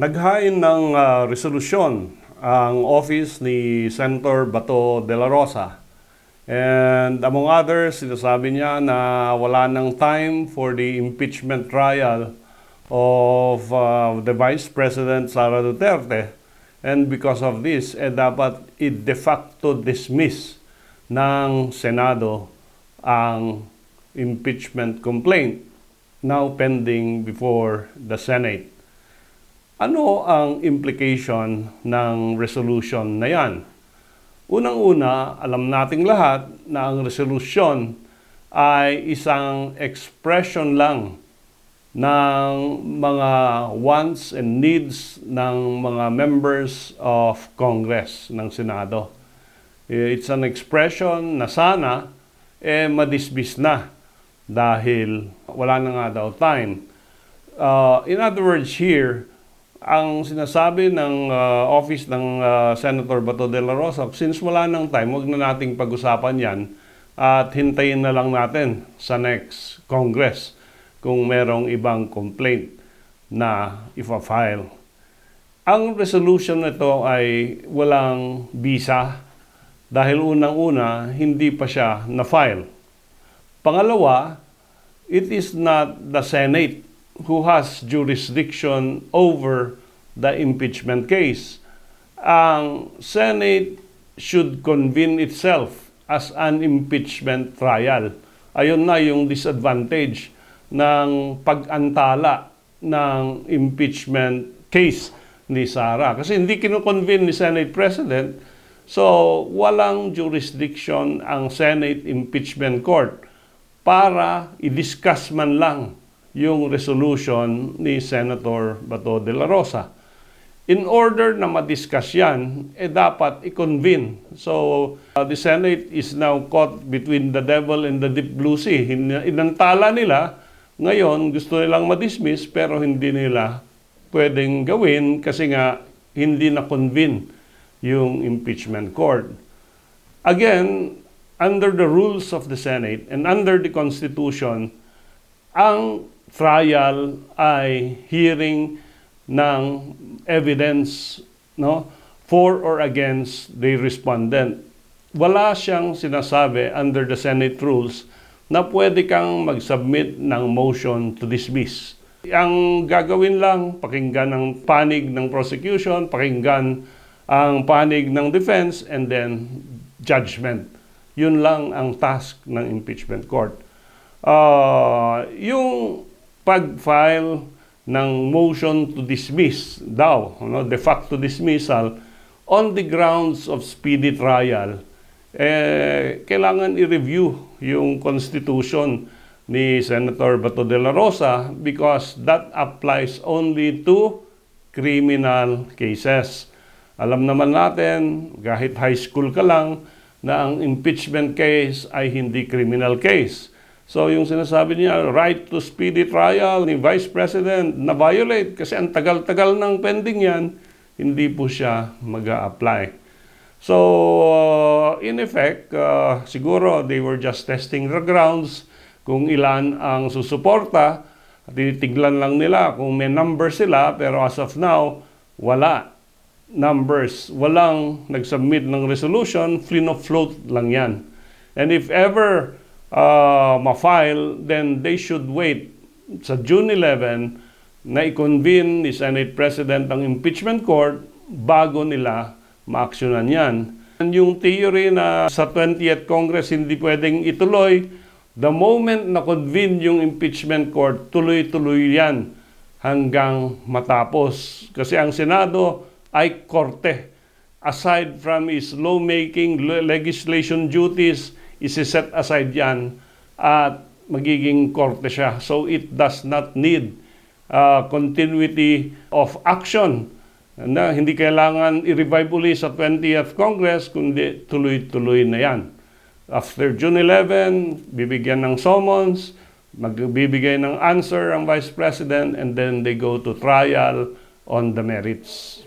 Naghain ng ah, resolusyon ang office ni Senator Bato de la Rosa. And among others, sinasabi niya na wala ng time for the impeachment trial of ah, the Vice President Sara Duterte. And because of this, eh, dapat i-de facto dismiss ng Senado ang impeachment complaint now pending before the Senate. Ano ang implication ng resolution na yan? Unang-una, alam nating lahat na ang resolution ay isang expression lang ng mga wants and needs ng mga members of Congress ng Senado. It's an expression na sana eh madismiss na dahil wala na nga daw time. Uh, in other words here, ang sinasabi ng uh, office ng uh, Senator Bato de la Rosa, since wala nang time, wag na nating pag-usapan yan at hintayin na lang natin sa next Congress kung merong ibang complaint na ifa-file. Ang resolution nito ay walang visa dahil unang-una hindi pa siya na-file. Pangalawa, it is not the Senate who has jurisdiction over the impeachment case. Ang Senate should convene itself as an impeachment trial. Ayun na yung disadvantage ng pag-antala ng impeachment case ni Sara. Kasi hindi kinoconvene ni Senate President, so walang jurisdiction ang Senate Impeachment Court para i-discuss man lang yung resolution ni Senator Bato de la Rosa. In order na ma-discuss yan, eh dapat i-convene. So, uh, the Senate is now caught between the devil and the deep blue sea. Hin- Inantala nila, ngayon gusto nilang ma-dismiss pero hindi nila pwedeng gawin kasi nga hindi na-convene yung impeachment court. Again, under the rules of the Senate and under the Constitution, ang trial ay hearing ng evidence no for or against the respondent. Wala siyang sinasabi under the Senate rules na pwede kang mag-submit ng motion to dismiss. Ang gagawin lang, pakinggan ang panig ng prosecution, pakinggan ang panig ng defense, and then judgment. Yun lang ang task ng impeachment court. Uh, yung pag-file ng motion to dismiss daw, no, de facto dismissal, on the grounds of speedy trial, eh, kailangan i-review yung constitution ni Senator Bato de la Rosa because that applies only to criminal cases. Alam naman natin, kahit high school ka lang, na ang impeachment case ay hindi criminal case. So yung sinasabi niya, right to speedy trial ni Vice President na violate kasi ang tagal-tagal ng pending yan, hindi po siya mag apply So uh, in effect, uh, siguro they were just testing the grounds kung ilan ang susuporta. Tinitiglan lang nila kung may number sila pero as of now, wala numbers. Walang nag-submit ng resolution, float lang yan. And if ever uh, ma-file, then they should wait sa June 11 na i-convene ni Senate President ang impeachment court bago nila ma-actionan yan. And yung theory na sa 20th Congress hindi pwedeng ituloy, the moment na convene yung impeachment court, tuloy-tuloy yan hanggang matapos. Kasi ang Senado ay korte. Aside from its lawmaking, legislation duties, isi-set aside yan at magiging korte siya. So it does not need uh, continuity of action na hindi kailangan i-revive uli sa 20th Congress, kundi tuloy-tuloy na yan. After June 11, bibigyan ng summons, magbibigay ng answer ang Vice President, and then they go to trial on the merits.